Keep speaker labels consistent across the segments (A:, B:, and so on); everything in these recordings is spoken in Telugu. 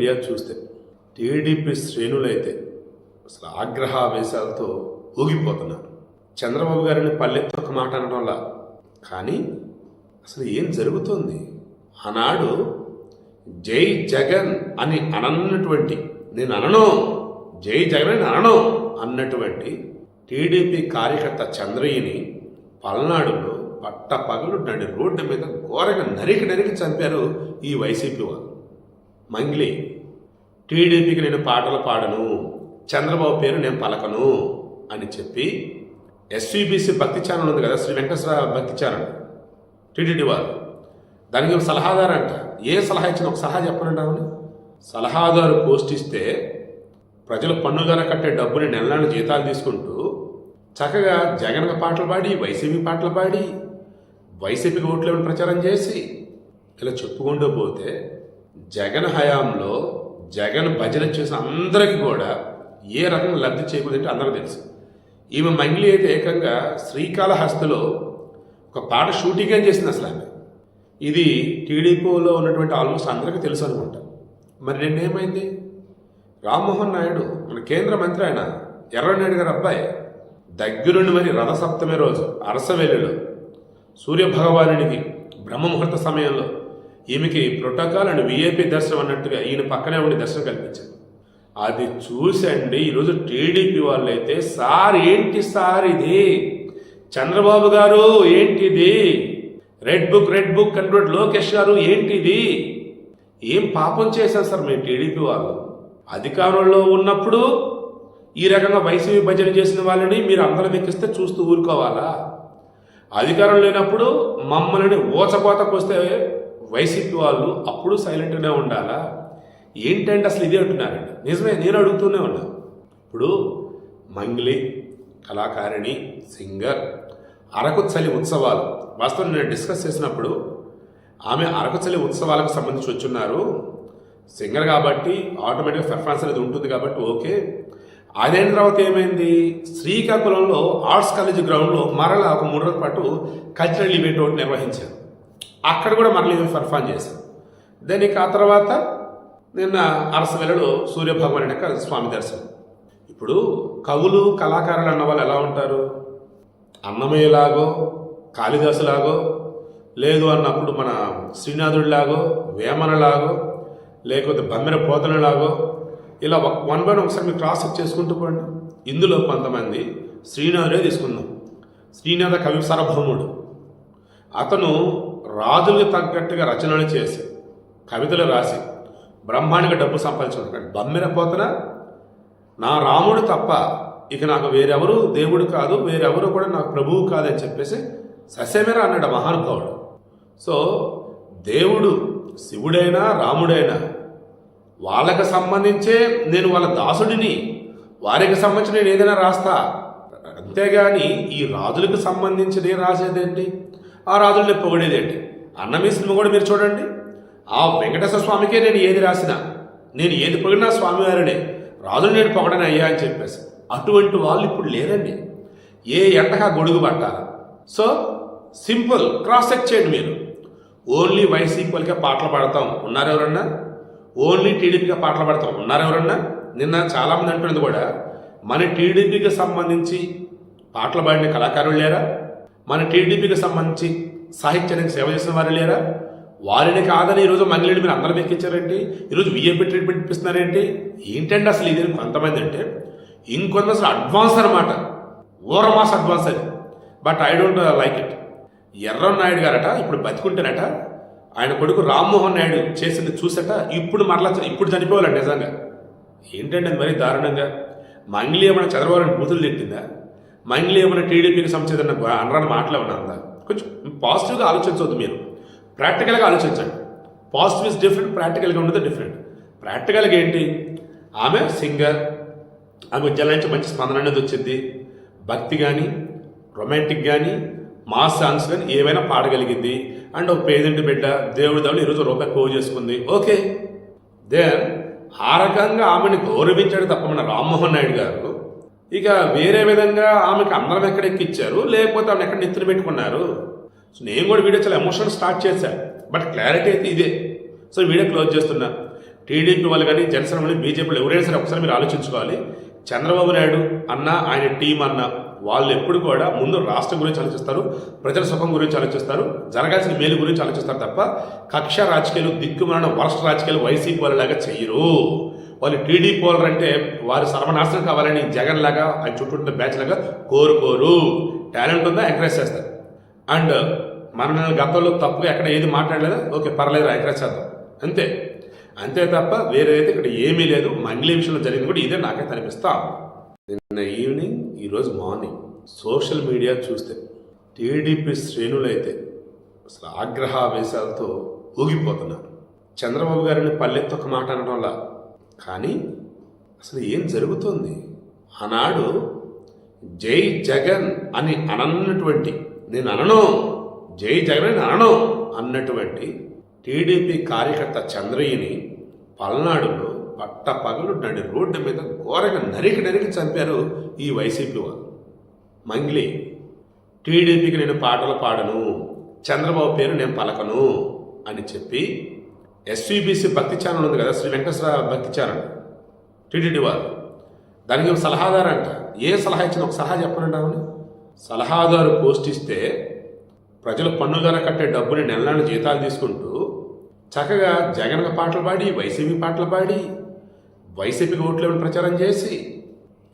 A: మీడియా చూస్తే టీడీపీ శ్రేణులైతే అసలు ఆగ్రహావేశాలతో ఊగిపోతున్నారు. చంద్రబాబు గారిని పల్లెత్తు ఒక మాట అనడం వల్ల. కానీ అసలు ఏం జరుగుతుంది? ఆనాడు జై జగన్ అని అనన్నటువంటి నేను అనను జై జగన్ అని అనను అన్నటువంటి టీడీపీ కార్యకర్త చంద్రయ్యని పల్నాడులో పట్ట పగలు నడి రోడ్డు మీద ఘోరంగా నరికి నరికి చంపారు ఈ వైసీపీ వాళ్ళు. మంగ్లీ టీడీపీకి నేను పాటలు పాడను. చంద్రబాబు పేరు నేను పలకను అని చెప్పి ఎస్వీబీసీ భక్తి ఛానల్ ఉంది కదా శ్రీ వెంకటేశ్వర భక్తి ఛానల్ టీటీడీ వాళ్ళు. దానికి ఒక సలహాదారు అంట? ఏ సలహా ఇచ్చిన ఒక సలహా చెప్పనండి ఆవిడ? సలహాదారు పోస్ట్ ఇస్తే ప్రజలు పన్నుగానే కట్టే డబ్బుని నెల నెల జీతాలు తీసుకుంటూ చక్కగా జగన్ పాటలు పాడి వైసీపీ పాటలు పాడి వైసీపీకి ఓట్లు ప్రచారం చేసి ఇలా చెప్పుకుంటూ పోతే జగన్ హయాంలో జగన్ భజన చేసిన అందరికీ కూడా ఏ రకం లబ్ధి చేయకూడదంటే అందరూ తెలుసు. ఈమె మంగ్లీ అయితే ఏకంగా శ్రీకాళహస్తిలో ఒక పాట షూటింగ్ అని చేసింది అసలు ఆమె? ఇది టీడీపీలో ఉన్నటువంటి ఆల్మోస్ట్ అందరికీ తెలుసు అనుకుంటా. మరి నిన్నేమైంది? రామ్మోహన్ నాయుడు మన కేంద్ర మంత్రి ఆయన ఎర్రనాయుడు గారు అబ్బాయి దగ్గరుండి మరి రథసప్తమి రోజు అరసవెల్లిలో సూర్యభగవానునికి బ్రహ్మముహూర్త సమయంలో ఈమెకి ప్రోటోకాల్ అండ్ విఐపి దర్శనం అన్నట్టుగా ఈయన పక్కనే ఉండి దర్శనం కల్పించారు. అది చూసండి ఈరోజు టీడీపీ వాళ్ళైతే సార్ ఏంటి సార్ ఇది? చంద్రబాబు గారు ఏంటిది red book red book control Lokesh గారు ఏంటిది ఏం పాపం చేశారు సార్ మేము టీడీపీ వాళ్ళు? అధికారంలో ఉన్నప్పుడు ఈ రకంగా వైసీపీ భజన చేసిన వాళ్ళని మీరు అందరం ఎక్కిస్తే చూస్తూ ఊరుకోవాలా? అధికారం లేనప్పుడు మమ్మల్ని ఓచకోతకు వస్తే వైసీపీ వాళ్ళు అప్పుడు సైలెంట్గానే ఉండాలా? ఏంటంటే అసలు ఇదే అంటున్నారండి నిజమే నేను అడుగుతూనే ఉన్నా. ఇప్పుడు మంగ్లీ కళాకారిణి సింగర్ అరకు చలి ఉత్సవాలు. వాస్తవం నేను డిస్కస్ చేసినప్పుడు ఆమె అరకు చలి ఉత్సవాలకు సంబంధించి వచ్చున్నారు. సింగర్ కాబట్టి ఆటోమేటిక్గా పెర్ఫార్మెన్స్ అనేది ఉంటుంది కాబట్టి ఓకే. అదైన తర్వాత ఏమైంది? శ్రీకాకుళంలో ఆర్ట్స్ కాలేజ్ గ్రౌండ్లో మరలా ఒక మూడు రోజుల పాటు కల్చరల్ ఈవెంట్ ఒకటి నిర్వహించారు. అక్కడ కూడా మరలీ పర్ఫామ్ చేశాను దెన్ ఇక ఆ తర్వాత నిన్న అరసవెలలో సూర్యభగవాన్ యొక్క స్వామి దర్శనం. ఇప్పుడు కవులు కళాకారులు అన్న వాళ్ళు ఎలా ఉంటారు? అన్నమయ్యలాగో కాళిదాసులాగో లేదు అన్నప్పుడు మన శ్రీనాథుడిలాగో వేమనలాగో లేకపోతే బమ్మెర పోతనలాగో ఇలా వన్ బై ఒకసారి మీరు క్రాస్ చేసుకుంటూ పోండి. ఇందులో కొంతమంది శ్రీనాథుడే తీసుకుందాం. శ్రీనాథ కవి సార్వభౌముడు. అతను రాజులకు తగ్గట్టుగా రచనలు చేసి కవితలు రాసి బ్రహ్మాండంగా డబ్బు సంపాదించుకున్నాడు బమ్మిన పోతన నా రాముడు తప్ప ఇక నాకు వేరెవరు దేవుడు కాదు వేరెవరు కూడా నాకు ప్రభువు కాదని చెప్పేసి సస్యమేర అన్నాడు మహానుభావుడు. సో దేవుడు శివుడైనా రాముడైనా వాళ్ళకి సంబంధించే నేను వాళ్ళ దాసుడిని వారికి సంబంధించి నేను ఏదైనా రాస్తా. అంతేగాని ఈ రాజులకు సంబంధించి రాసేదేంటి? ఆ రాజుల్ని పొగిడేదేంటి? అన్నమీ సినిమా కూడా మీరు చూడండి. ఆ వెంకటేశ్వర స్వామికే నేను ఏది రాసినా నేను ఏది పొగిడినా స్వామివారినే. రాజులు నేను పొగడని అయ్యా అని చెప్పేసి. అటువంటి వాళ్ళు ఇప్పుడు లేరండి. ఏ ఎంటగా గొడుగు పట్టాలి? సో సింపుల్ క్రాస్ చెక్ చేయండి మీరు. ఓన్లీ వైసీపీలకే పాటలు పాడతాం. ఉన్నారు ఎవరన్నా? ఓన్లీ టీడీపీగా పాటలు పాడతాం. ఉన్నారు ఎవరన్నా? నిన్న చాలామంది అంటున్నది కూడా మన టీడీపీకి సంబంధించి పాటలు పాడిన కళాకారులు లేరా? మన టీడీపీకి సంబంధించి సాహిత్యానికి సేవ చేసిన వారు లేరా? వారిని కాదని ఈరోజు మంగళని మీరు అందరం ఎక్కించారేంటి? ఈరోజు విఏపీ ట్రీట్మెంట్ ఇప్పిస్తున్నారేంటి? ఏంటంటే అసలు ఇది కొంతమంది అంటే ఇంకొంత అసలు అడ్వాన్స్ అనమాట ఓరమాస్ అడ్వాన్స్ అది. But I don't like it Yerra Naidu గారట ఇప్పుడు బతికుంటారట ఆయన కొడుకు రామ్మోహన్ నాయుడు చేసింది చూసట ఇప్పుడు మరలా ఇప్పుడు చనిపోవాలండి నిజంగా. ఏంటంటే అది మరీ దారుణంగా? మంగ్లీ ఏమైనా చంద్రబాబు బూతులు తిట్టిందా? మంగ్లీ ఏమైనా టీడీపీకి సంబంధించిన అనరాని మాటలు ఏమన్నా ఉందా? కొంచెం పాజిటివ్గా ఆలోచించవద్దు మీరు. ప్రాక్టికల్గా ఆలోచించండి. పాజిటివ్ ఇస్ డిఫరెంట్ ప్రాక్టికల్గా ఉండదు డిఫరెంట్ ప్రాక్టికల్గా ఏంటి? ఆమె సింగర్ ఆమె జల నుంచి మంచి స్పందన అనేది వచ్చింది. భక్తి కానీ రొమాంటిక్ కానీ మాస్ సాంగ్స్ కానీ ఏమైనా పాడగలిగింది. అండ్ ఒక పేదింటి బిడ్డ దేవుడి దేవుడు ఈరోజు రూపాయి పోగు చేసుకుంది. ఓకే దెన్ ఆ రకంగా ఆమెను గౌరవించాడు తప్ప మన రామ్మోహన్ నాయుడు గారు. ఇక వేరే విధంగా ఆమెకి అందరం ఎక్కడ ఎక్కిచ్చారు? లేకపోతే ఆమె ఎక్కడ నెత్తిన పెట్టుకున్నారు? సో నేను కూడా వీడియో చాలా ఎమోషన్ స్టార్ట్ చేశాను బట్ క్లారిటీ అయితే ఇదే. సో వీడియో క్లోజ్ చేస్తున్నా. టీడీపీ వాళ్ళు కానీ జనసేన వాళ్ళు బీజేపీలు ఎవరైనా సరే ఒకసారి మీరు ఆలోచించుకోవాలి. చంద్రబాబు నాయుడు అన్న ఆయన టీం అన్న వాళ్ళు ఎప్పుడు కూడా ముందు రాష్ట్రం గురించి ఆలోచిస్తారు ప్రజల సుఖం గురించి ఆలోచిస్తారు జరగాల్సిన మేలు గురించి ఆలోచిస్తారు తప్ప కక్ష రాజకీయాలు దిక్కుమరణ వరస్ట్ రాజకీయాలు వైసీపీ వాళ్ళలాగా చెయ్యరు. వాళ్ళు టీడీపీ వాళ్ళు అంటే వారి సర్వనాశనం కావాలని జగన్ లాగా ఆయన చుట్టూ బ్యాచ్ లాగా కోరుకోరు. టాలెంట్ ఉందా? ఎంకరేజ్ చేస్తారు. అండ్ మన గతంలో తప్పుగా ఎక్కడ ఏది మాట్లాడలేదు? ఓకే పర్లేదు ఎంకరేజ్ చేద్దాం. అంతే. అంతే తప్ప వేరే అయితే ఇక్కడ ఏమీ లేదు. మంగ్లీ విషయంలో జరిగింది కూడా ఇదే నాకైతే అనిపిస్తా. నిన్న ఈవినింగ్ ఈరోజు మార్నింగ్ సోషల్ మీడియా చూస్తే టీడీపీ శ్రేణులైతే అసలు ఆగ్రహావేశాలతో ఊగిపోతున్నారు. చంద్రబాబు గారిని పల్లెత్తు ఒక మాట అనడం వల్ల కానీ అసలు ఏం జరుగుతుంది? ఆనాడు జై జగన్ అని అనన్నటువంటి నేను అనను జై జగన్ అని అనను అన్నటువంటి టీడీపీ కార్యకర్త చంద్రయ్యని పల్నాడులో పట్ట పగలు నడి రోడ్డు మీద ఘోరంగా నరికి నరికి చంపారు ఈ వైసీపీ వాళ్ళు మంగ్లీ టీడీపీకి నేను పాటలు పాడను చంద్రబాబు పేరు నేను పలకను అని చెప్పి ఎస్వీబీసీ భక్తి ఛానల్ ఉంది కదా శ్రీ వెంకటేశ్వర భక్తి ఛానల్. టీటీడీ వారు దానికి ఒక సలహాదారు అంట? ఏ సలహా ఇచ్చిన ఒక సలహా చెప్పనండి సలహాదారు పోస్ట్ ఇస్తే ప్రజలు పన్నుగా కట్టే డబ్బుని నెల నెల జీతాలు తీసుకుంటూ చక్కగా జగన్ పాటలు పాడి వైసీపీ పాటలు పాడి వైసీపీకి ఓట్లు ప్రచారం చేసి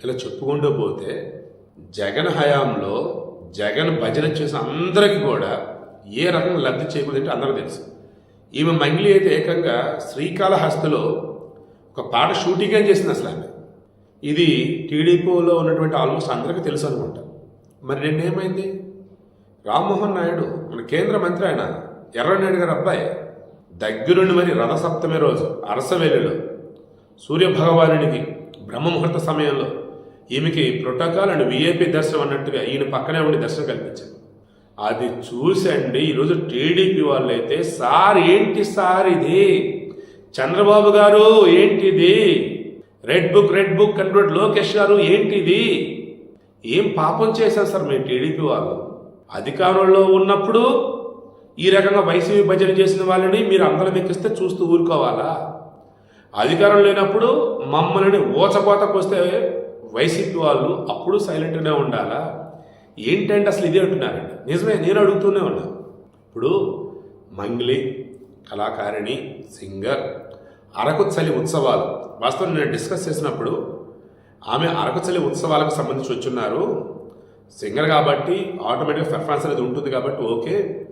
A: ఇలా చెప్పుకుంటూ పోతే జగన్ హయాంలో జగన్ భజన చేసిన అందరికీ కూడా ఏ రకంగా లబ్ధి చేయకూడదంటే అందరూ తెలుసు. ఈమె మంగిలి అయితే ఏకంగా శ్రీకాళహస్తిలో ఒక పాట షూటింగ్ అని చేసింది అసలు ఆమె? ఇది టీడీపీలో ఉన్నటువంటి ఆల్మోస్ట్ అందరికీ తెలుసు అనుకుంటా. మరి నిన్నేమైంది? రామ్మోహన్ నాయుడు మన కేంద్ర మంత్రి ఆయన ఎర్రనాయుడు గారి అబ్బాయి దగ్గరుండి మరి రథసప్తమి రోజు అరసవేలిలో సూర్యభగవానుడికి బ్రహ్మముహూర్త సమయంలో ఈమెకి ప్రోటోకాల్ అండ్ విఐపి దర్శనం అన్నట్టుగా ఈయన పక్కనే ఉండి దర్శనం కల్పించారు. అది చూసండి. ఈరోజు టీడీపీ వాళ్ళైతే సార్ ఏంటి సార్ ఇది? చంద్రబాబు గారు ఏంటిది? Red book red book control Lokesh గారు ఏంటిది? ఏం పాపం చేశారు సార్ మేము టీడీపీ వాళ్ళు? అధికారంలో ఉన్నప్పుడు ఈ రకంగా వైసీపీ భజన చేసిన వాళ్ళని మీరు అందరం ఎక్కిస్తే చూస్తూ ఊరుకోవాలా? అధికారం లేనప్పుడు మమ్మల్ని ఓచపోతకు వస్తే వైసీపీ వాళ్ళు అప్పుడు సైలెంట్గానే ఉండాలా? ఏంటంటే అసలు ఇదే అంటున్నారండి. నిజమే నేను అడుగుతూనే ఉన్నా. ఇప్పుడు మంగ్లీ కళాకారిణి సింగర్ అరకు చలి ఉత్సవాలు. వాస్తవం నేను డిస్కస్ చేసినప్పుడు ఆమె అరకు చలి ఉత్సవాలకు సంబంధించి వచ్చున్నారు. సింగర్ కాబట్టి ఆటోమేటిక్గా పెర్ఫార్మెన్స్ అనేది ఉంటుంది కాబట్టి ఓకే.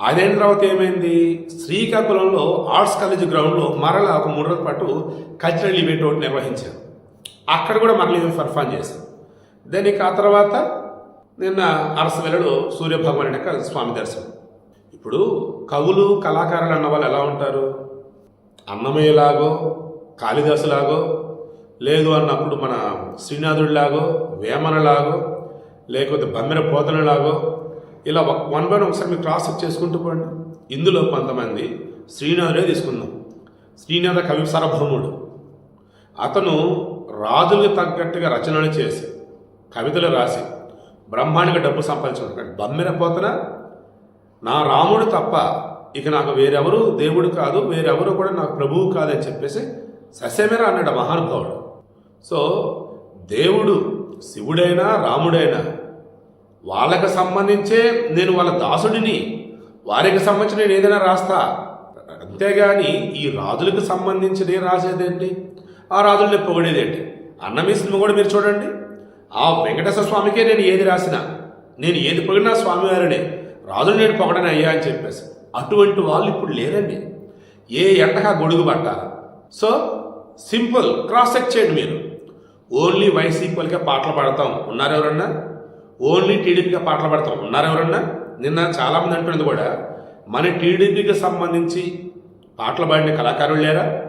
A: అదైన తర్వాత ఏమైంది? శ్రీకాకుళంలో ఆర్ట్స్ కాలేజ్ గ్రౌండ్లో మరలా ఒక మూడు రోజుల పాటు కల్చరల్ ఈవెంట్ ఒకటి నిర్వహించారు. అక్కడ కూడా మరలా ఈమె పెర్ఫార్మ్ చేశారు. దెన్ ఇక ఆ తర్వాత నిన్న అరసవెలలో సూర్యభగవాన్ యొక్క స్వామి దర్శనం. ఇప్పుడు కవులు కళాకారులు అన్న వాళ్ళు ఎలా ఉంటారు? అన్నమయ్యలాగో కాళిదాసులాగో లేదు అన్నప్పుడు మన శ్రీనాథుడిలాగో వేమనలాగో లేకపోతే బమ్మెర పోతనలాగో ఇలా వన్ బై ఒకసారి మీరు క్రాస్ చేసుకుంటూ పోండి. ఇందులో కొంతమంది శ్రీనాథుడే తీసుకుందాం. శ్రీనాథ కవి సార్వభౌముడు. అతను రాజులకు తగ్గట్టుగా రచనలు చేసి కవితలు రాసి బ్రహ్మాండంగా డబ్బు సంపాదించుకుంటాడు బమ్మెర పోతన నా రాముడు తప్ప ఇక నాకు వేరెవరు దేవుడు కాదు వేరెవరు కూడా నాకు ప్రభువు కాదని చెప్పేసి సస్యమేర అన్నాడు మహానుభావుడు. సో దేవుడు శివుడైనా రాముడైనా వాళ్ళకి సంబంధించే నేను వాళ్ళ దాసుడిని వారికి సంబంధించి నేను ఏదైనా రాస్తా. అంతేగాని ఈ రాజులకు సంబంధించి నేను రాసేదేంటి ఆ రాజుల్ని పొగిడేదేంటి అన్నమీ సినిమా కూడా మీరు చూడండి. ఆ వెంకటేశ్వర స్వామికే నేను ఏది రాసినా నేను ఏది పొగిడినా స్వామివారినే. రాజులు నేను పొగడని అయ్యా అని చెప్పేసి. అటువంటి వాళ్ళు ఇప్పుడు లేరండి. ఏ ఎండగా గొడుగు పట్టాలి సో సింపుల్ క్రాస్ చెక్ చేయండి మీరు. ఓన్లీ వైసీపీలకే పాటలు పాడతాం. ఉన్నారు ఎవరన్నా? ఓన్లీ టీడీపీగా పాటలు పాడతాం. ఉన్నారు ఎవరన్నా? నిన్న చాలామంది అంటున్నది కూడా మన టీడీపీకి సంబంధించి పాటలు పాడిన కళాకారులు లేరా?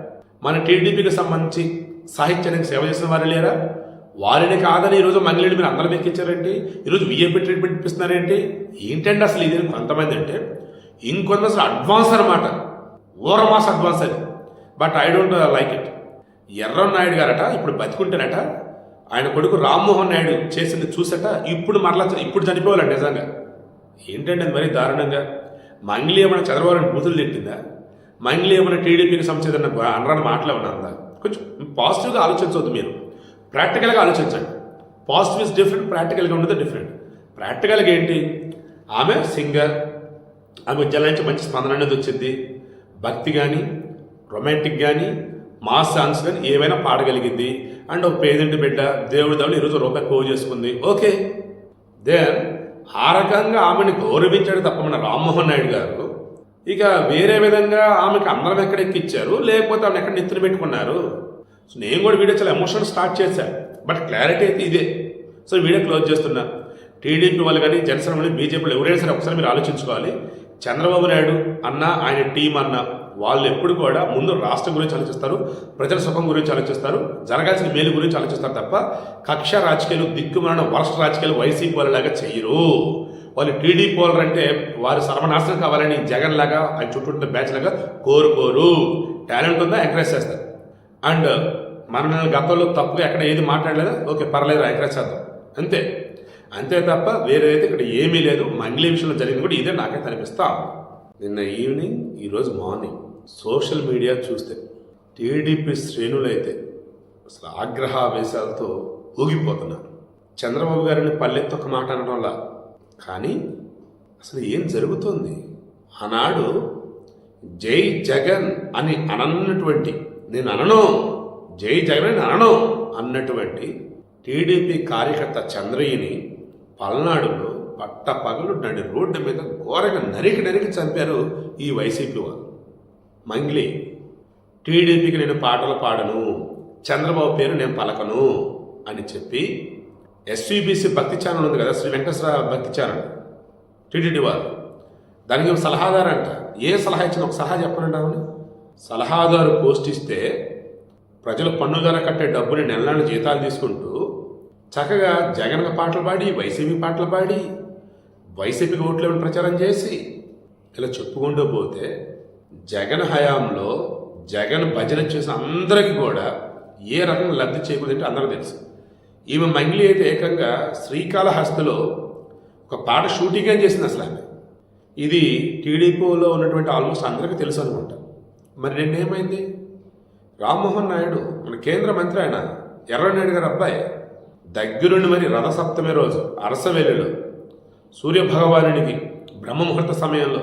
A: మన టీడీపీకి సంబంధించి సాహిత్యానికి సేవ చేసిన వారు లేరా? వారిని కాదని ఈరోజు మంగళని మీరు అందరం ఎక్కించారండి ఈరోజు విఏపీ ట్రీట్మెంట్ ఇప్పిస్తున్నారేంటి ఏంటంటే అసలు ఇది? కొంతమంది అంటే ఇంకొంత అసలు అడ్వాన్స్ అనమాట ఓరమాస్ అడ్వాన్స్ అది. But I don't like it Yerran Naidu గారట ఇప్పుడు బతికుంటేనట ఆయన కొడుకు రామ్మోహన్ నాయుడు చేసింది చూసట ఇప్పుడు మరలా ఇప్పుడు చనిపోవాలండి నిజంగా. ఏంటండి అది మరీ దారుణంగా? మంగళి ఏమైనా చంద్రబాబు బూతులు తిట్టిందా? మంగ్లీ ఏమైనా టీడీపీకి సంబంధించిన అనరాని మాటలు ఏమన్నా ఉందా కొంచెం పాజిటివ్గా ఆలోచించవద్దు మీరు. ప్రాక్టికల్గా ఆలోచించండి. పాజిటివ్ ఇస్ డిఫరెంట్ ప్రాక్టికల్గా ఉండదు డిఫరెంట్ ప్రాక్టికల్గా ఏంటి? ఆమె సింగర్ ఆమె జల నుంచి మంచి స్పందన అనేది వచ్చింది. భక్తి కానీ రొమాంటిక్ కానీ మాస్ సాంగ్స్ కానీ ఏవైనా పాడగలిగింది. అండ్ ఒక పేదింటి బిడ్డ దేవుడి దేవుడు ఈరోజు రూపాయి పోగు చేసుకుంది. ఓకే దెన్ ఆ రకంగా ఆమెను గౌరవించాడు తప్ప మన రామ్మోహన్ నాయుడు గారు. ఇక వేరే విధంగా ఆమెకు అందరం ఎక్కడ ఎక్కిచ్చారు? లేకపోతే ఆమెను ఎక్కడ నెత్తిన పెట్టుకున్నారు సో నేను కూడా వీడియో చాలా ఎమోషన్ స్టార్ట్ చేశాను బట్ క్లారిటీ అయితే ఇదే. సో వీడియో క్లోజ్ చేస్తున్నా. టీడీపీ వాళ్ళు కానీ జనసేన వాళ్ళు బీజేపీలు ఎవరైనా సరే ఒకసారి మీరు ఆలోచించుకోవాలి. చంద్రబాబు నాయుడు అన్న ఆయన టీం అన్న వాళ్ళు ఎప్పుడు కూడా ముందు రాష్ట్రం గురించి ఆలోచిస్తారు ప్రజల సుఖం గురించి ఆలోచిస్తారు జరగాల్సిన మేలు గురించి ఆలోచిస్తారు తప్ప కక్ష రాజకీయాలు దిక్కుమాలిన వరస్ట్ రాజకీయాలు వైసీపీ వాళ్ళలాగా చేయరు. వాళ్ళు టీడీపీ వాళ్ళు అంటే వారు సర్వనాశనం కావాలని జగన్ లాగా ఆయన చుట్టూ ఉన్న బ్యాచ్ లాగా కోరుకోరు. టాలెంట్ ఉందా? ఎంకరేజ్ చేస్తారు. అండ్ మన గతంలో తప్పుగా ఎక్కడ ఏది మాట్లాడలేదా? ఓకే పర్లేదు ఎంకరేజ్ చేద్దాం. అంతే. అంతే తప్ప వేరేదైతే ఇక్కడ ఏమీ లేదు. మంగ్లీ విషయంలో జరిగింది కూడా ఇదే నాకైతే అనిపిస్తా నిన్న ఈవినింగ్ ఈరోజు మార్నింగ్ సోషల్ మీడియా చూస్తే టీడీపీ శ్రేణులైతే అసలు ఆగ్రహావేశాలతో ఊగిపోతున్నారు. చంద్రబాబు గారిని పల్లెత్తు ఒక మాట అనడం వల్ల. కానీ అసలు ఏం జరుగుతుంది? ఆనాడు జై జగన్ అని అనన్నటువంటి నేను అనను. జై జగన్ అనను అన్నటువంటి టీడీపీ కార్యకర్త చంద్రయ్యని పల్నాడులో పట్ట పగలు నడి రోడ్డు మీద ఘోరంగా నరికి నరికి చంపారు ఈ వైసీపీ వాళ్ళు. మంగ్లీ టీడీపీకి నేను పాటలు పాడను చంద్రబాబు పేరు నేను పలకను అని చెప్పి ఎస్వీబీసీ భక్తి ఛానల్ ఉంది కదా శ్రీ వెంకటేశ్వర భక్తి ఛానల్ టీటీడీ వాళ్ళు. దానికి ఒక అంట ఏ సలహా ఇచ్చిన? ఒక సలహా చెప్పనండి ఆమెను సలహాదారు పోస్ట్ ఇస్తే ప్రజలు పన్ను ధర కట్టే డబ్బుని నెల నెల జీతాలు తీసుకుంటూ చక్కగా జగన్ పాటలు పాడి వైసీపీ పాటలు పాడి వైసీపీకి ఓట్లు ప్రచారం చేసి ఇలా చెప్పుకుంటూ పోతే జగన్ హయాంలో జగన్ భజన చేసిన అందరికీ కూడా ఏ రకంగా లబ్ధి చేకూరింటే అందరికీ తెలుసు. ఈమె మంగ్లీ అయితే ఏకంగా శ్రీకాళహస్తిలో ఒక పాట షూటింగ్ అని చేసింది అసలు ఆమె? ఇది టీడీపీలో ఉన్నటువంటి ఆల్మోస్ట్ అందరికీ తెలుసు అనుకుంటా. మరి నిన్నేమైంది రామ్మోహన్ నాయుడు మన కేంద్ర మంత్రి ఆయన ఎర్రనాయుడు గారి అబ్బాయి. దగ్గరుండి మరి రథసప్తమి రోజు అరసవేలులో సూర్యభగవానుడికి బ్రహ్మముహూర్త సమయంలో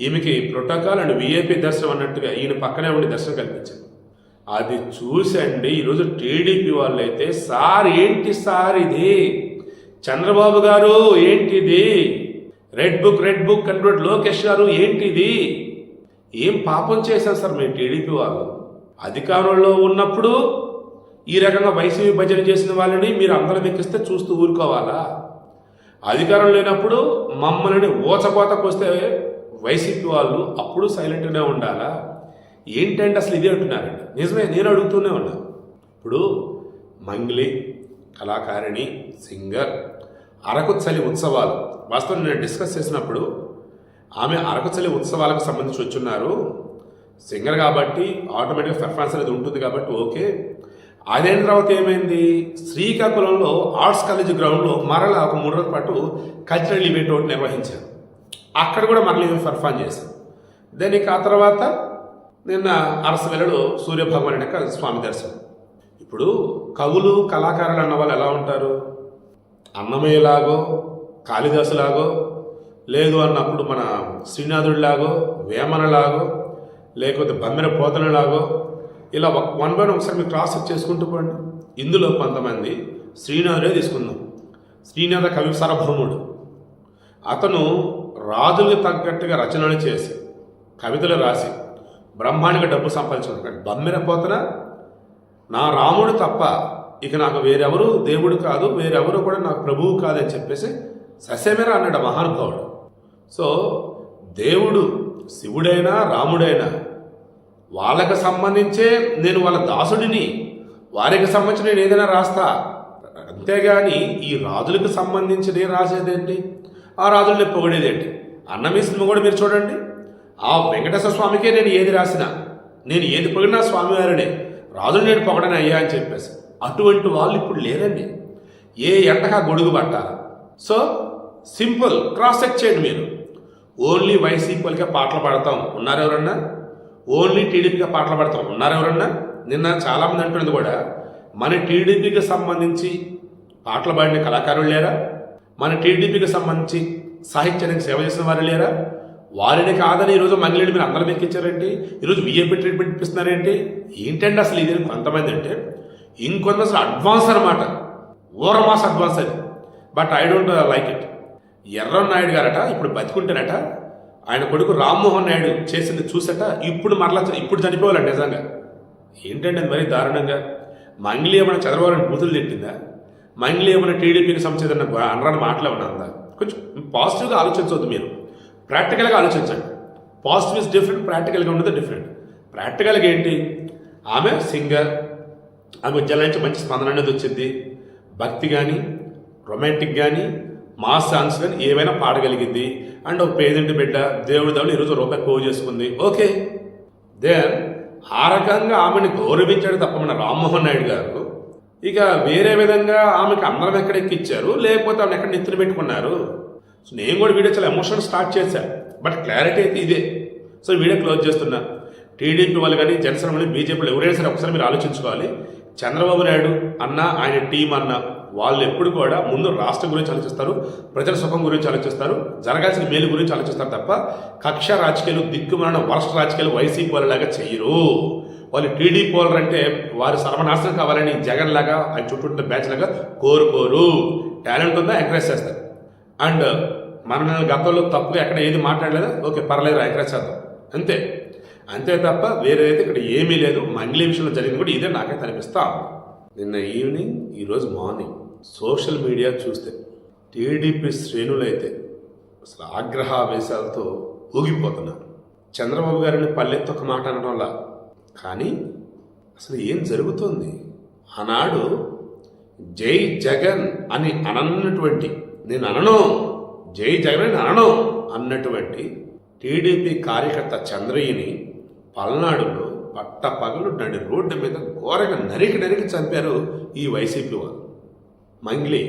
A: ఈమెకి ప్రోటోకాల్ అండ్ విఐపి దర్శనం అన్నట్టుగా ఈయన పక్కనే ఉండి దర్శనం కల్పించింది అది చూసండి ఈరోజు టీడీపీ వాళ్ళైతే సార్ ఏంటి సార్ ఇది? చంద్రబాబు గారు ఏంటిది? Red book red book control Lokesh గారు ఏంటిది? ఏం పాపం చేశారు సార్ మేము టీడీపీ వాళ్ళు? అధికారంలో ఉన్నప్పుడు ఈ రకంగా వైసీపీ భజన చేసిన వాళ్ళని మీరు అందరం ఎక్కిస్తే చూస్తూ ఊరుకోవాలా? అధికారం లేనప్పుడు మమ్మల్ని ఓచకోతకొస్తే వైసీపీ వాళ్ళు అప్పుడు సైలెంట్గానే ఉండాలా? ఏంటంటే అసలు ఇదే అంటున్నారండి? నిజమే నేను అడుగుతూనే ఉన్నా. ఇప్పుడు మంగ్లీ కళాకారిణి సింగర్ అరకు చలి ఉత్సవాలు. వాస్తవం నేను డిస్కస్ చేసినప్పుడు ఆమె అరకచలి ఉత్సవాలకు సంబంధించి వచ్చున్నారు. సింగర్ కాబట్టి ఆటోమేటిక్గా పెర్ఫార్మెన్స్ అనేది ఉంటుంది కాబట్టి ఓకే. అదైన తర్వాత ఏమైంది? శ్రీకాకుళంలో ఆర్ట్స్ కాలేజ్ గ్రౌండ్లో మరలా ఒక మూడు రోజుల పాటు కల్చరల్ ఈవెంట్ ఒకటి నిర్వహించారు. అక్కడ కూడా మరలా ఈమె పెర్ఫామ్ చేశారు. దెన్ ఆ తర్వాత నిన్న అరసవెల్లలో సూర్యభగవాన్ యొక్క స్వామి దర్శనం. ఇప్పుడు కవులు కళాకారులు అన్న వాళ్ళు ఎలా ఉంటారు? అన్నమయ్యలాగో కాళిదాసులాగో లేదు అన్నప్పుడు మన శ్రీనాథుడిలాగో వేమనలాగో లేకపోతే బమ్మెర పోతనలాగో ఇలా వన్ బై ఒకసారి మీరు క్రాస్ చేసుకుంటూ పోండి. ఇందులో కొంతమంది శ్రీనాథుడే తీసుకుందాం శ్రీనాథ కవి సార్వభౌముడు. అతను రాజులకు తగ్గట్టుగా రచనలు చేసి కవితలు రాసి బ్రహ్మాండంగా డబ్బు సంపాదించుకున్నాడు బమ్మెర పోతన నా రాముడు తప్ప ఇక నాకు వేరెవరు దేవుడు కాదు వేరెవరు కూడా నాకు ప్రభువు కాదని చెప్పేసి సస్యమేర అన్నాడు మహానుభావుడు. సో దేవుడు శివుడైనా రాముడైనా వాళ్ళకి సంబంధించే నేను వాళ్ళ దాసుడిని వారికి సంబంధించి నేను ఏదైనా రాస్తా? అంతేగాని ఈ రాజులకు సంబంధించి నేను రాసేదేంటి? ఆ రాజుల్ని పొగిడేదేంటి? అన్నమీ సినిమా కూడా మీరు చూడండి. ఆ వెంకటేశ్వర స్వామికే నేను ఏది రాసినా నేను ఏది పొగిడినా స్వామివారినే రాజులు నేను పొగడని అయ్యా అని చెప్పేసి. అటువంటి వాళ్ళు ఇప్పుడు లేరండి. ఏ ఎండగా గొడుగు పట్టాలి? సో సింపుల్ క్రాస్ చెక్ చేయండి మీరు. ఓన్లీ వైస్ ఈక్వల్గా పాటలు పాడతాం. ఉన్నారు ఎవరన్నా? ఓన్లీ టీడీపీగా పాటలు పాడతాం. ఉన్నారు ఎవరన్నా? నిన్న చాలామంది అంటున్నది కూడా మన టీడీపీకి సంబంధించి పాటలు పాడిన కళాకారులు లేరా? మన టీడీపీకి సంబంధించి సాహిత్యానికి సేవ చేసిన వారు లేరా? వారిని కాదని ఈరోజు మంగళని మీరు అందరం ఎక్కించారేంటి ఈరోజు విఏపీ ట్రీట్మెంట్ ఇప్పిస్తున్నారేంటి? ఏంటండి అసలు ఇది కొంతమంది అంటే ఇంకొంత అసలు అడ్వాన్స్ అనమాట ఓరమాస్ అడ్వాన్స్ అది. But I don't like it Naidu గారట ఇప్పుడు బతికుంటేనట ఆయన కొడుకు రామ్మోహన్ నాయుడు చేసింది చూసట ఇప్పుడు మరలా ఇప్పుడు చనిపోవాలండి నిజంగా. ఏంటంటే అది మరీ దారుణంగా? మంగ్లీ ఏమైనా చంద్రబాబు బూతులు తిట్టిందా? మంగ్లీ ఏమైనా టీడీపీకి సంబంధించిన అనరాని మాటలు ఏమైనా ఉందా? కొంచెం పాజిటివ్గా ఆలోచించవద్దు మీరు. ప్రాక్టికల్గా ఆలోచించండి. పాజిటివ్ ఇస్ డిఫరెంట్ ప్రాక్టికల్గా ఉండదు డిఫరెంట్. ప్రాక్టికల్గా ఏంటి? ఆమె సింగర్ ఆమె ఉద్యోగాల నుంచి మంచి స్పందన అనేది వచ్చింది. భక్తి కానీ రొమాంటిక్ కానీ మాస్ సాంగ్స్ కానీ ఏవైనా పాడగలిగింది. అండ్ ఒక పేదింటి బిడ్డ దేవుడి దేవుడు ఈరోజు రూపాయి పోగు చేసుకుంది. ఓకే. దెన్ ఆ రకంగా ఆమెను గౌరవించాడు తప్ప మన రామ్మోహన్ నాయుడు గారు. ఇక వేరే విధంగా ఆమెకు అందరం ఎక్కడ ఎక్కిచ్చారు? లేకపోతే ఆమెను ఎక్కడ నెత్తిన పెట్టుకున్నారు? సో నేను కూడా వీడియో చాలా ఎమోషన్ స్టార్ట్ చేశాను బట్ క్లారిటీ అయితే ఇదే. సో వీడియో క్లోజ్ చేస్తున్నా. టీడీపీ వాళ్ళు కానీ జనసేన వాళ్ళు బీజేపీలు ఎవరైనా సరే ఒకసారి మీరు ఆలోచించుకోవాలి. చంద్రబాబు నాయుడు అన్న ఆయన టీం అన్న వాళ్ళు ఎప్పుడు కూడా ముందు రాష్ట్రం గురించి ఆలోచిస్తారు ప్రజల సుఖం గురించి ఆలోచిస్తారు జరగాల్సిన మేలు గురించి ఆలోచిస్తారు తప్ప కక్ష రాజకీయాలు దిక్కుమాలిన వరస్ట్ రాజకీయాలు వైసీపీ వాళ్ళలాగా చేయరు. వాళ్ళు టీడీపీ వాళ్ళు అంటే వారు సర్వనాశనం కావాలని జగన్ లాగా ఆయన చుట్టూ బ్యాచ్ లాగా కోరుకోరు. టాలెంట్ ఉందా? ఎంకరేజ్ చేస్తారు. అండ్ మన గతంలో తప్పుగా ఎక్కడ ఏది మాట్లాడలేదా? ఓకే పర్లేదు ఎంకరేజ్ చేద్దాం. అంతే. అంతే తప్ప వేరేదైతే ఇక్కడ ఏమీ లేదు. మంగ్లీ విషయంలో జరిగింది కూడా ఇదే నాకైతే అనిపిస్తా నిన్న ఈవినింగ్ ఈరోజు మార్నింగ్. సోషల్ మీడియా చూస్తే టీడీపీ శ్రేణులైతే అసలు ఆగ్రహావేశాలతో ఊగిపోతున్నారు. చంద్రబాబు గారిని పల్లెత్తు ఒక మాట అనడం వల్ల. కానీ అసలు ఏం జరుగుతుంది? ఆనాడు జై జగన్ అని అనన్నటువంటి నేను అనను జై జగన్ అని అనను అన్నటువంటి టీడీపీ కార్యకర్త చంద్రయ్యని పల్నాడులో పట్ట పగలు నడి రోడ్డు మీద ఘోరగా నరికి నరికి చంపారు ఈ వైసీపీ వాళ్ళు. మంగ్లీ.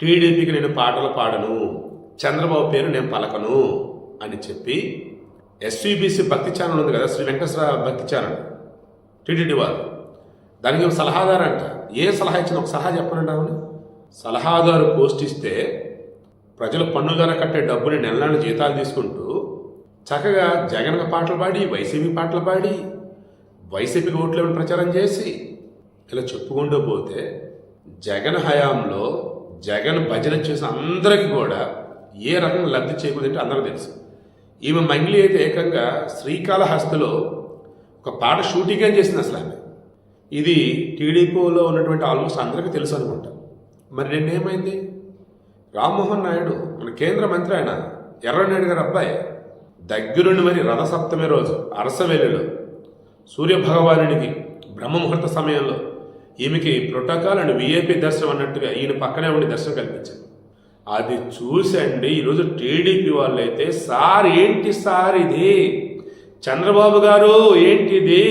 A: టీడీపీకి నేను పాటలు పాడను. చంద్రబాబు పేరు నేను పలకను అని చెప్పి ఎస్వీబీసీ భక్తి ఛానల్ ఉంది కదా శ్రీ వెంకటేశ్వర భక్తి ఛానల్. టీటీడీ వారు దానికి ఒక సలహాదారు అంట? ఏ సలహా ఇచ్చిన ఒక సలహా చెప్పనండి ఆమెను సలహాదారు పోస్ట్ ఇస్తే ప్రజలు పన్ను ద్వారా కట్టే డబ్బుని నెల నెల జీతాలు తీసుకుంటూ చక్కగా జగన్ పాటలు పాడి వైసీపీ పాటలు పాడి వైసీపీకి ఓట్లు ప్రచారం చేసి ఇలా చెప్పుకుంటూ పోతే జగన్ హయాంలో జగన్ భజన చేసిన అందరికీ కూడా ఏ రకం లబ్ధి చేకూరిందంటే అందరికీ తెలుసు. ఈమె మంగ్లీ అయితే ఏకంగా శ్రీకాళహస్తిలో ఒక పాట షూటింగ్ అని చేసింది అసలు ఆమె. ఇది టీడీపీలో ఉన్నటువంటి ఆల్మోస్ట్ అందరికీ తెలుసు అనుకుంటా. మరి నిన్నేమైంది? రామ్మోహన్ నాయుడు మన కేంద్ర మంత్రి ఆయన ఎర్రనాయుడు గారి అబ్బాయి దగ్గరుండి మరి రథసప్తమి రోజు అరసవెల్లిలో సూర్యభగవానుడికి బ్రహ్మముహూర్త సమయంలో ఈమెకి ప్రోటోకాల్ అండ్ విఐపి దర్శనం అన్నట్టుగా ఈయన పక్కనే ఉండి దర్శనం కల్పించింది అది చూసండి ఈరోజు టీడీపీ వాళ్ళైతే సార్ ఏంటి సార్ ఇది? చంద్రబాబు గారు ఏంటిది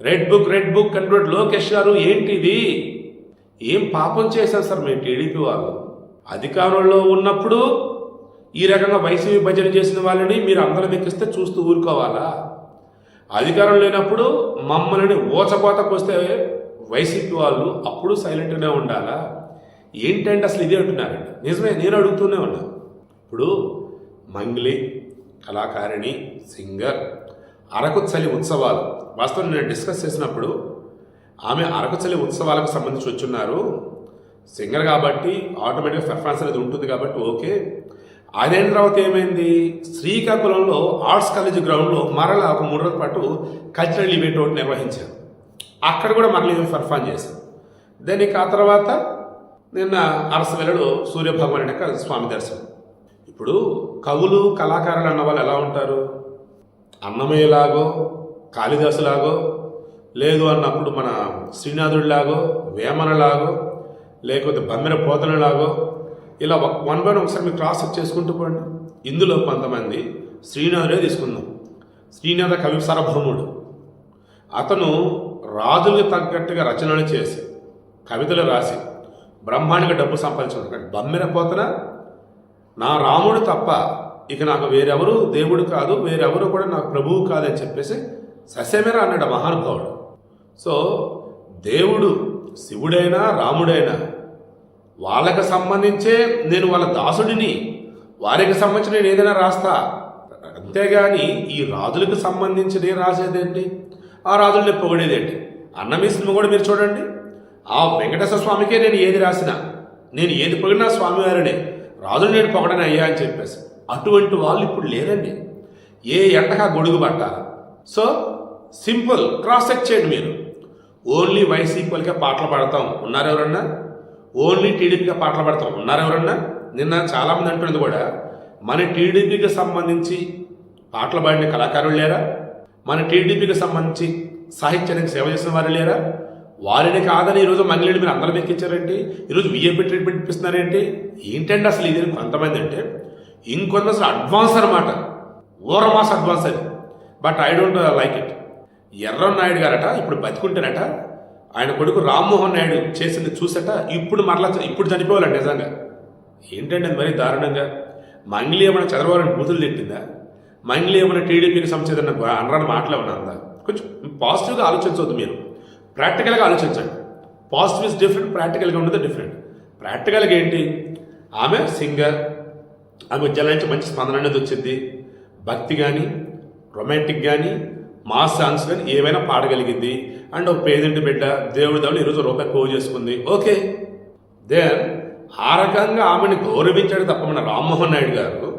A: red book red book control Lokesh గారు ఏంటిది ఏం పాపం చేశారు సార్ మేము టీడీపీ వాళ్ళు? అధికారంలో ఉన్నప్పుడు ఈ రకంగా వైసీపీ భజన చేసిన వాళ్ళని మీరు అందరం ఎక్కిస్తే చూస్తూ ఊరుకోవాలా? అధికారం లేనప్పుడు మమ్మల్ని ఓచకోతకు వస్తే వైసీపీ వాళ్ళు అప్పుడు సైలెంట్గానే ఉండాలా? ఏంటంటే అసలు ఇదే అంటున్నారండి నిజమే నేను అడుగుతూనే ఉన్నా. ఇప్పుడు మంగ్లీ కళాకారిణి సింగర్ అరకు చలి ఉత్సవాలు. వాస్తవం నేను డిస్కస్ చేసినప్పుడు ఆమె అరకు చలి ఉత్సవాలకు సంబంధించి వచ్చున్నారు. సింగర్ కాబట్టి ఆటోమేటిక్గా పెర్ఫార్మెన్స్ అనేది ఉంటుంది కాబట్టి ఓకే. అదేం తర్వాత ఏమైంది? శ్రీకాకుళంలో ఆర్ట్స్ కాలేజ్ గ్రౌండ్లో మరలా ఒక మూడు రోజుల పాటు కల్చరల్ ఈవెంట్ ఒకటి నిర్వహించారు. అక్కడ కూడా మరలా పర్ఫామ్ చేశాను దెన్ ఇక ఆ తర్వాత నిన్న అరసవెల్లలో సూర్యభగవాన్ యొక్క స్వామి దర్శనం. ఇప్పుడు కవులు కళాకారులు అన్న వాళ్ళు ఎలా ఉంటారు? అన్నమయ్యలాగో కాళిదాసులాగో లేదు అన్నప్పుడు మన శ్రీనాథుడిలాగో వేమనలాగో లేకపోతే బమ్మెర పోతనలాగో ఇలా వన్ బై ఒకసారి మీరు క్రాస్ చేసుకుంటూ పోండి. ఇందులో కొంతమంది శ్రీనాథుడే తీసుకుందాం. శ్రీనాథ కవి సార్వభౌముడు అతను రాజులకు తగ్గట్టుగా రచనలు చేసి కవితలు రాసి బ్రహ్మాండంగా డబ్బు సంపాదించుకుంటాడు బమ్మిన పోతన నా రాముడు తప్ప ఇక నాకు వేరెవరు? దేవుడు కాదు వేరెవరు కూడా నాకు ప్రభువు కాదని చెప్పేసి సస్యమేరా అన్నాడు మహానుభావుడు. సో దేవుడు శివుడైనా రాముడైనా వాళ్ళకి సంబంధించే నేను వాళ్ళ దాసుడిని వారికి సంబంధించి నేను ఏదైనా రాస్తా. అంతేగాని ఈ రాజులకు సంబంధించి నేను రాసేదేంటి? ఆ రాజుల్ని పొగిడేదేంటి? అన్నమీ సినిమా కూడా మీరు చూడండి. ఆ వెంకటేశ్వర స్వామికే నేను ఏది రాసినా నేను ఏది పొగిడినా స్వామివారినే. రాజులు నేను పొగడని అయ్యా అని చెప్పేసి. అటువంటి వాళ్ళు ఇప్పుడు లేరండి. ఏ ఎండగా గొడుగు పట్టాలి సో సింపుల్ క్రాస్ చెక్ చేయండి మీరు. ఓన్లీ వైసీపీలకే పాటలు పాడతాం. ఉన్నారు ఎవరన్నా? ఓన్లీ టీడీపీగా పాటలు పాడతాం. ఉన్నారు ఎవరన్నా? నిన్న చాలామంది అంటున్నది కూడా మన టీడీపీకి సంబంధించి పాటలు పాడిన కళాకారులు లేరా? మన టీడీపీకి సంబంధించి సాహిత్యానికి సేవ చేసిన వారు లేరా? వారిని కాదని ఈరోజు మంగళని మీరు అందరం ఎక్కించారేంటి ఈరోజు విఏపీ ట్రీట్మెంట్ ఇప్పిస్తున్నారేంటి? ఏంటంటే అసలు ఇది? కొంతమంది అంటే ఇంకొంత అసలు అడ్వాన్స్ అనమాట ఓరమాస్ అడ్వాన్స్ అది. But I don't like it Yerram Naidu గారట ఇప్పుడు బతికుంటేనట ఆయన కొడుకు రామ్మోహన్ నాయుడు చేసింది చూసట ఇప్పుడు మరలా ఇప్పుడు చనిపోవాలండి నిజంగా. ఏంటంటే అది మరీ దారుణంగా? మంగ్లీ ఏమైనా చదవాలని బూతులు తిట్టిందా? మంగ్లీ ఏమైనా టీడీపీకి సంచేదన్న అనరాని మాటలు ఏమైనా అందా కొంచెం పాజిటివ్గా ఆలోచించవద్దు మీరు. ప్రాక్టికల్గా ఆలోచించండి. పాజిటివ్ ఇస్ డిఫరెంట్ ప్రాక్టికల్గా ఉండదు డిఫరెంట్ ప్రాక్టికల్గా ఏంటి? ఆమె సింగర్ ఆమె జల నుంచి మంచి స్పందన అనేది వచ్చింది. భక్తి కానీ రొమాంటిక్ కానీ మాస్ సాంగ్స్ కానీ ఏమైనా పాడగలిగింది. అండ్ ఒక పేదింటి బిడ్డ దేవుడి దేవుడు ఈరోజు రూపాయి పోగు చేసుకుంది. ఓకే దెన్ ఆ రకంగా ఆమెను గౌరవించాడు తప్ప మన రామ్మోహన్ నాయుడు గారు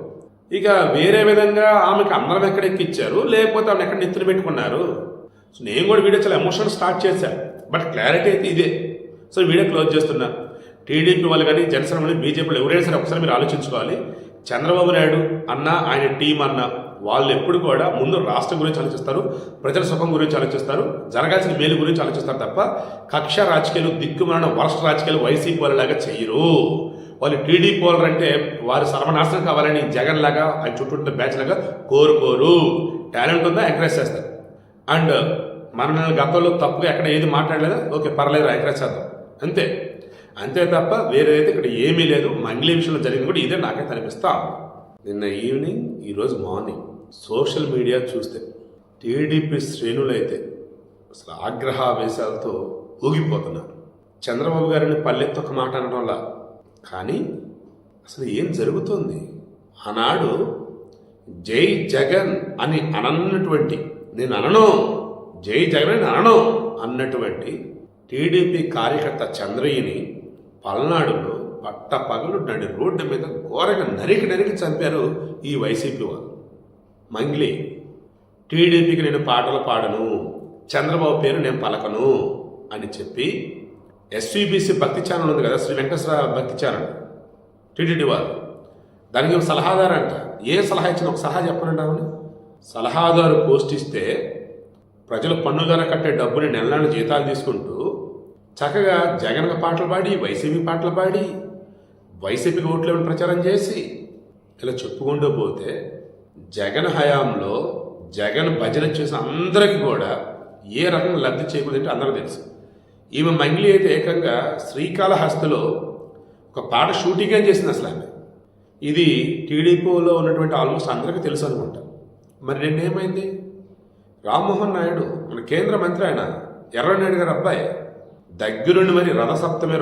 A: ఇక వేరే విధంగా ఆమెకి అందరం ఎక్కడ ఎక్కిచ్చారు? లేకపోతే ఆమె ఎక్కడ నెత్తిన పెట్టుకున్నారు? సో నేను కూడా వీడియో చాలా ఎమోషన్ స్టార్ట్ చేశాను. బట్ క్లారిటీ అయితే ఇదే. సో వీడియో క్లోజ్ చేస్తున్నా. టీడీపీ వాళ్ళు కానీ జనసేన వాళ్ళు బీజేపీలు ఎవరైనా సరే ఒకసారి మీరు ఆలోచించుకోవాలి. చంద్రబాబు నాయుడు అన్న ఆయన టీం అన్న వాళ్ళు ఎప్పుడు కూడా ముందు రాష్ట్రం గురించి ఆలోచిస్తారు ప్రజల సుఖం గురించి ఆలోచిస్తారు జరగాల్సిన మేలు గురించి ఆలోచిస్తారు తప్ప కక్ష రాజకీయాలు దిక్కుమరణ వరస్ట్ రాజకీయాలు వైసీపీ వాళ్ళలాగా చేయరు. వాళ్ళు టీడీపీ వాళ్ళు అంటే వారి సర్వనాశనం కావాలని జగన్ లాగా ఆ చుట్టూ బ్యాచ్ లాగా కోరుకోరు. టాలెంట్ ఉందా? ఎంకరేజ్ చేస్తారు. అండ్ మన గతంలో తప్పుగా ఎక్కడ ఏది మాట్లాడలేదా? ఓకే పర్లేదు ఎంకరేజ్ చేద్దాం. అంతే. అంతే తప్ప వేరేదైతే ఇక్కడ ఏమీ లేదు. మంగ్లీ విషయంలో జరిగింది కూడా ఇదే నాకైతే అనిపిస్తా నిన్న ఈవినింగ్ ఈరోజు మార్నింగ్ సోషల్ మీడియా చూస్తే టీడీపీ శ్రేణులైతే అసలు ఆగ్రహావేశాలతో ఊగిపోతున్నారు. చంద్రబాబు గారిని పల్లెత్తు ఒక మాట అనడం వల్ల కానీ అసలు ఏం జరుగుతుంది? ఆనాడు జై జగన్ అని అనన్నటువంటి నేను అనను జై జగన్ అని అనను అన్నటువంటి టీడీపీ కార్యకర్త చంద్రయ్యని పల్నాడులో పట్ట పగలు నడి రోడ్డు మీద ఘోరంగా నరికి నరికి చంపారు ఈ వైసీపీ వాళ్ళు. మంగ్లీ టీడీపీకి నేను పాటలు పాడను చంద్రబాబు పేరు నేను పలకను అని చెప్పి ఎస్వీబీసీ భక్తి ఛానల్ ఉంది కదా శ్రీ వెంకటేశ్వర భక్తి ఛానల్. టీటీడీ వాళ్ళు. దానికి ఒక సలహాదారు అంట. ఏ సలహా ఇచ్చిన ఒక సలహా చెప్పనండి ఆవిడ? సలహాదారు పోస్ట్ ఇస్తే ప్రజలు పన్నుగానే కట్టే డబ్బుని నెల నెల జీతాలు తీసుకుంటూ చక్కగా జగన్ పాటలు పాడి వైసీపీ పాటలు పాడి వైసీపీకి ఓట్లు ప్రచారం చేసి ఇలా చెప్పుకుంటూ పోతే జగన్ హయాంలో జగన్ భజన చేసిన అందరికీ కూడా ఏ రకంగా లబ్ధి చేయకూడదంటే అందరూ తెలుసు. ఈమె మంగ్లీ అయితే ఏకంగా శ్రీకాళహస్తిలో ఒక పాట షూటింగ్ ఏం చేసింది అసలు ఆమె? ఇది టీడీపీలో ఉన్నటువంటి ఆల్మోస్ట్ అందరికీ తెలుసు అనుకుంటా. మరి నిన్నేమైంది? రామ్మోహన్ నాయుడు మన కేంద్ర మంత్రి ఆయన ఎర్రనాయుడు గారు అబ్బాయి దగ్గరుండి మరి రథసప్తమి రోజు